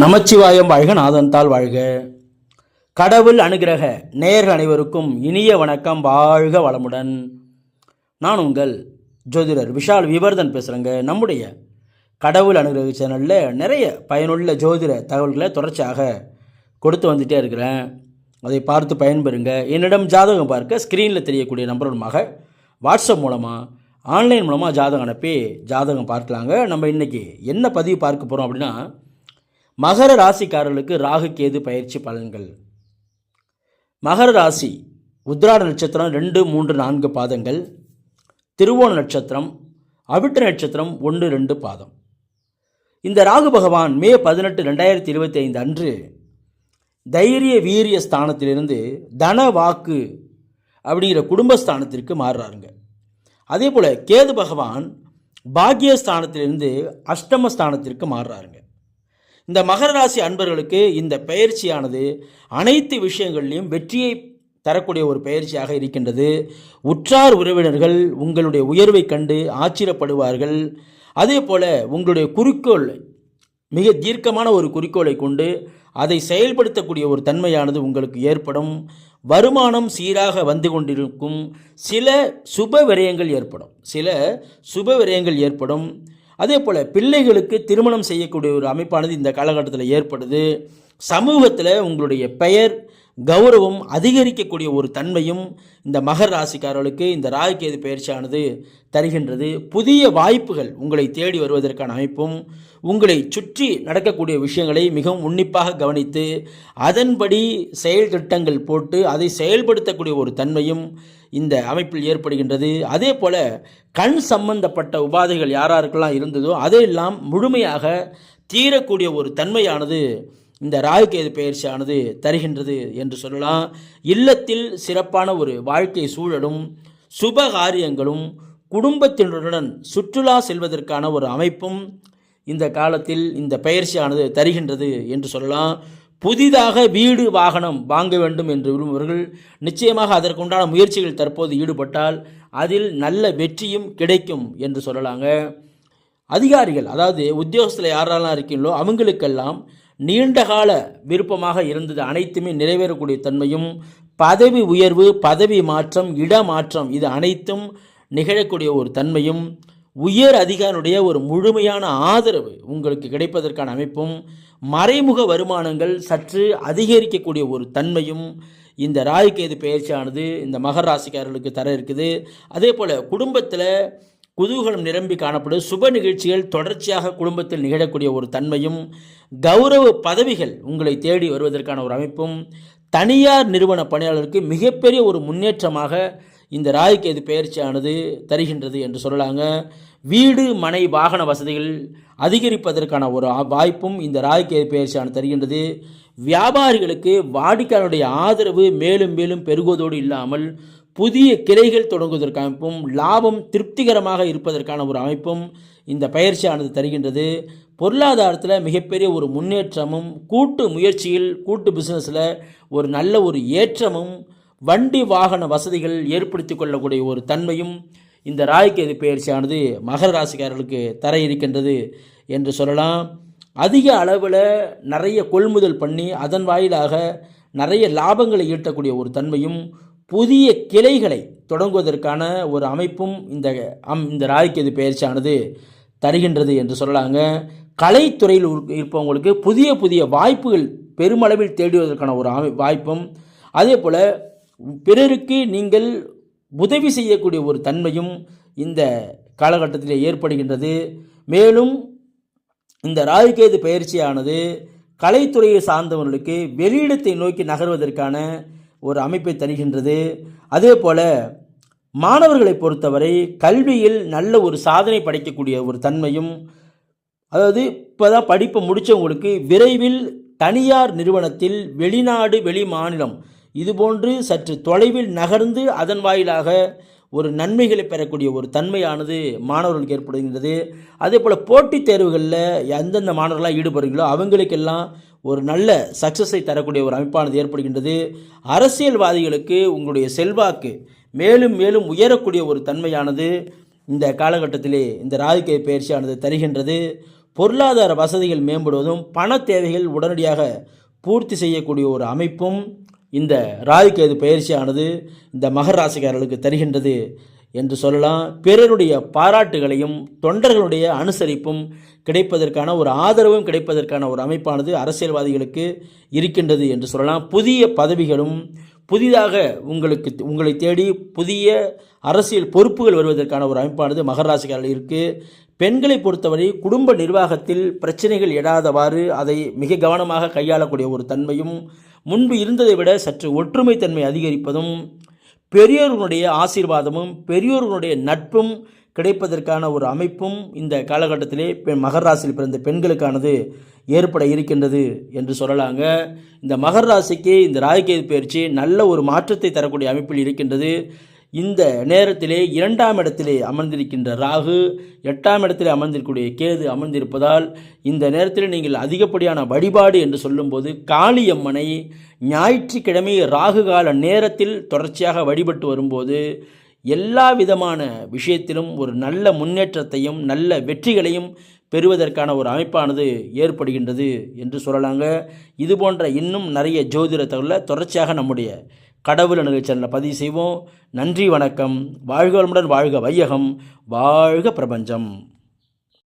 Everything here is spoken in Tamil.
நமச்சிவாயம் வாழ்க நாதன்தால் வாழ்க. கடவுள் அனுகிரக நேயர்கள் அனைவருக்கும் இனிய வணக்கம். வாழ்க வளமுடன். நான் உங்கள் ஜோதிடர் விஷால் விவர்தன் பேசுகிறேங்க நம்முடைய கடவுள் அனுகிரக சேனலில் நிறைய பயனுள்ள ஜோதிட தகவல்களை தொடர்ச்சியாக கொடுத்து வந்துட்டே இருக்கிறேன். அதை பார்த்து பயன்பெறுங்க. என்னிடம் ஜாதகம் பார்க்க ஸ்க்ரீனில் தெரியக்கூடிய நம்பர் மூலமாக வாட்ஸ்அப் மூலமாக ஆன்லைன் மூலமாக ஜாதகம் அனுப்பி ஜாதகம் பார்க்கலாங்க. நம்ம இன்றைக்கி என்ன பதிவு பார்க்க போகிறோம் அப்படின்னா மகர ராசிக்காரர்களுக்கு ராகு கேது பயிற்சி பலன்கள். மகர ராசி உத்ராட நட்சத்திரம் ரெண்டு மூன்று நான்கு பாதங்கள். திருவோண நட்சத்திரம் அவிட்ட நட்சத்திரம் ஒன்று ரெண்டு பாதம். இந்த ராகு பகவான் மே பதினெட்டு ரெண்டாயிரத்தி இருபத்தி ஐந்து அன்று தைரிய வீரிய ஸ்தானத்திலிருந்து தன வாக்கு அப்படிங்கிற குடும்பஸ்தானத்திற்கு மாறுறாருங்க. அதே போல் கேது பகவான் பாக்யஸ்தானத்திலிருந்து அஷ்டமஸ்தானத்திற்கு மாறுறாருங்க. இந்த மகர ராசி அன்பர்களுக்கு இந்த பயிற்சியானது அனைத்து விஷயங்கள்லையும் வெற்றியை தரக்கூடிய ஒரு பயிற்சியாக இருக்கின்றது. உற்றார் உறவினர்கள் உங்களுடைய உயர்வை கண்டு ஆச்சரியப்படுவார்கள். அதே போல் உங்களுடைய குறிக்கோள் மிக தீர்க்கமான ஒரு குறிக்கோளை கொண்டு அதை செயல்படுத்தக்கூடிய ஒரு தன்மையானது உங்களுக்கு ஏற்படும். வருமானம் சீராக வந்து கொண்டிருக்கும். சில சுப விரயங்கள் ஏற்படும். சில சுப விரயங்கள் ஏற்படும். அதே போல் பிள்ளைகளுக்கு திருமணம் செய்யக்கூடிய ஒரு அமைப்பானது இந்த காலகட்டத்தில் ஏற்படுது. சமூகத்தில் உங்களுடைய பெயர் கௌரவம் அதிகரிக்கக்கூடிய ஒரு தன்மையும் இந்த மகர் ராசிக்காரர்களுக்கு இந்த ராகுகேது பயிற்சியானது தருகின்றது. புதிய வாய்ப்புகள் உங்களை தேடி வருவதற்கான அமைப்பும் உங்களை சுற்றி நடக்கக்கூடிய விஷயங்களை மிகவும் உன்னிப்பாக கவனித்து அதன்படி செயல் திட்டங்கள் போட்டு அதை செயல்படுத்தக்கூடிய ஒரு தன்மையும் இந்த அமைப்பில் ஏற்படுகின்றது. அதே போல் கண் சம்பந்தப்பட்ட உபாதைகள் யாராருக்கெல்லாம் இருந்ததோ அதையெல்லாம் முழுமையாக தீரக்கூடிய ஒரு தன்மையானது இந்த ராகுகேது பயிற்சியானது தருகின்றது என்று சொல்லலாம். இல்லத்தில் சிறப்பான ஒரு வாழ்க்கை சூழலும் சுப காரியங்களும் குடும்பத்தினருடன் சுற்றுலா செல்வதற்கான ஒரு அமைப்பும் இந்த காலத்தில் இந்த பயிற்சியானது தருகின்றது என்று சொல்லலாம். புதிதாக வீடு வாகனம் வாங்க வேண்டும் என்று விரும்புபவர்கள் நிச்சயமாக அதற்குண்டான முயற்சிகள் தற்போது ஈடுபட்டால் அதில் நல்ல வெற்றியும் கிடைக்கும் என்று சொல்லலாங்க. அதிகாரிகள் அதாவது உத்தியோகத்தில் யாரெல்லாம் இருக்கீங்களோ அவங்களுக்கெல்லாம் நீண்டகால விருப்பமாக இருந்தது அனைத்துமே நிறைவேறக்கூடிய தன்மையும் பதவி உயர்வு பதவி மாற்றம் இடமாற்றம் இது அனைத்தும் நிகழக்கூடிய ஒரு தன்மையும் உயர் அதிகாரியுடைய ஒரு முழுமையான ஆதரவு உங்களுக்கு கிடைப்பதற்கான அமைப்பும் மறைமுக வருமானங்கள் சற்று அதிகரிக்கக்கூடிய ஒரு தன்மையும் இந்த ராகுகேது பயிற்சியானது இந்த மகர ராசிக்காரர்களுக்கு தர இருக்குது. அதே போல் குடும்பத்தில் குதூகலம் நிரம்பி காணப்படும் சுப நிகழ்ச்சிகள் தொடர்ச்சியாக குடும்பத்தில் நிகழக்கூடிய ஒரு தன்மையும் கௌரவ பதவிகள் உங்களை தேடி வருவதற்கான ஒரு அமைப்பும் தனியார் நிறுவன பணியாளருக்கு மிகப்பெரிய ஒரு முன்னேற்றமாக இந்த ராகுகேது பயிற்சியானது தருகின்றது என்று சொல்லலாங்க. வீடு மனை வாகன வசதிகள் அதிகரிப்பதற்கான ஒரு வாய்ப்பும் இந்த ராகுகேது பயிற்சியானது தருகின்றது. வியாபாரிகளுக்கு வாடிக்கையாளருடைய ஆதரவு மேலும் மேலும் பெருகுவதோடு இல்லாமல் புதிய கிளைகள் தொடங்குவதற்கான அமைப்பும் லாபம் திருப்திகரமாக இருப்பதற்கான ஒரு அமைப்பும் இந்த பயிற்சியானது தருகின்றது. பொருளாதாரத்தில் மிகப்பெரிய ஒரு முன்னேற்றமும் கூட்டு முயற்சியில் கூட்டு பிஸ்னஸில் ஒரு நல்ல ஒரு ஏற்றமும் வண்டி வாகன வசதிகள் ஏற்படுத்தி கொள்ளக்கூடிய ஒரு தன்மையும் இந்த ராகுகேது பயிற்சியானது மகர ராசிக்காரர்களுக்கு தர இருக்கின்றது என்று சொல்லலாம். அதிக அளவில் நிறைய கொள்முதல் பண்ணி அதன் வாயிலாக நிறைய லாபங்களை ஈட்டக்கூடிய ஒரு தன்மையும் புதிய கிளைகளை தொடங்குவதற்கான ஒரு அமைப்பும் இந்த அம் இந்த ராகுகேது பயிற்சியானது தருகின்றது என்று சொல்லலாங்க. கலைத்துறையில் இருப்பவங்களுக்கு புதிய புதிய வாய்ப்புகள் பெருமளவில் தேடுவதற்கான ஒரு அமை வாய்ப்பும் அதே போல் பிறருக்கு நீங்கள் உதவி செய்யக்கூடிய ஒரு தன்மையும் இந்த காலகட்டத்தில் ஏற்படுகின்றது. மேலும் இந்த ராகுகேது பயிற்சியானது கலைத்துறையை சார்ந்தவர்களுக்கு வெளியிடத்தை நோக்கி நகர்வதற்கான ஒரு அமைப்பை தருகின்றது. அதே போல் மாணவர்களை பொறுத்தவரை கல்வியில் நல்ல ஒரு சாதனை படைக்கக்கூடிய ஒரு தன்மையும் அதாவது இப்போ தான் படிப்பை முடித்தவங்களுக்கு விரைவில் தனியார் நிறுவனத்தில் வெளிநாடு வெளி மாநிலம் இதுபோன்று சற்று தொலைவில் நகர்ந்து அதன் வாயிலாக ஒரு நன்மைகளை பெறக்கூடிய ஒரு தன்மையானது மாணவர்களுக்கு ஏற்படுகின்றது. அதே போல் போட்டித் தேர்வுகளில் எந்தெந்த மாணவர்களாக ஈடுபடுறீங்களோ அவங்களுக்கெல்லாம் ஒரு நல்ல சக்ஸஸை தரக்கூடிய ஒரு அமைப்பானது ஏற்படுகின்றது. அரசியல்வாதிகளுக்கு உங்களுடைய செல்வாக்கு மேலும் மேலும் உயரக்கூடிய ஒரு தன்மையானது இந்த காலகட்டத்திலே இந்த ராகுகை பயிற்சியானது தருகின்றது. பொருளாதார வசதிகள் மேம்படுவதும் பண தேவைகள் உடனடியாக பூர்த்தி செய்யக்கூடிய ஒரு அமைப்பும் இந்த ராகுகேது பயிற்சியானது இந்த மகர் ராசிக்காரர்களுக்கு தருகின்றது என்று சொல்லலாம். பிறருடைய பாராட்டுகளையும் தொண்டர்களுடைய அனுசரிப்பும் கிடைப்பதற்கான ஒரு ஆதரவும் கிடைப்பதற்கான ஒரு அமைப்பானது அரசியல்வாதிகளுக்கு இருக்கின்றது என்று சொல்லலாம். புதிய பதவிகளும் புதிதாக உங்களுக்கு உங்களை தேடி புதிய அரசியல் பொறுப்புகள் வருவதற்கான ஒரு அமைப்பானது மகர இருக்குது பெண்களை பொறுத்தவரை குடும்ப நிர்வாகத்தில் பிரச்சனைகள் எழாதவாறு அதை மிக கவனமாக கையாளக்கூடிய ஒரு தன்மையும் முன்பு இருந்ததை விட சற்று ஒற்றுமைத்தன்மை அதிகரிப்பதும் பெரியோர்களுடைய ஆசீர்வாதமும் பெரியோர்களுடைய நட்பும் கிடைப்பதற்கான ஒரு அமைப்பும் இந்த காலகட்டத்திலே பெண் மகர் ராசியில் பிறந்த பெண்களுக்கானது ஏற்பட இருக்கின்றது என்று சொல்லலாங்க. இந்த மகர் ராசிக்கு இந்த ராகுகேது பயிற்சி நல்ல ஒரு மாற்றத்தை தரக்கூடிய அமைப்பில் இருக்கின்றது. இந்த நேரத்திலே இரண்டாம் இடத்திலே அமர்ந்திருக்கின்ற ராகு எட்டாம் இடத்திலே அமர்ந்திருக்கக்கூடிய கேது அமர்ந்திருப்பதால் இந்த நேரத்தில் நீங்கள் அதிகப்படியான வழிபாடு என்று சொல்லும்போது காளியம்மனை ஞாயிற்றுக்கிழமை ராகு கால நேரத்தில் தொடர்ச்சியாக வழிபட்டு வரும்போது எல்லா விதமான விஷயத்திலும் ஒரு நல்ல முன்னேற்றத்தையும் நல்ல வெற்றிகளையும் பெறுவதற்கான ஒரு அமைப்பானது ஏற்படுகின்றது என்று சொல்லலாங்க. இது போன்ற இன்னும் நிறைய ஜோதிட தகவலை தொடர்ச்சியாக நம்முடைய கடவுள் நிகழ்ச்சி சேனலில் பதிவு செய்வோம். நன்றி வணக்கம். வாழ்க வளமுடன் வாழ்க வையகம். வாழ்க பிரபஞ்சம்.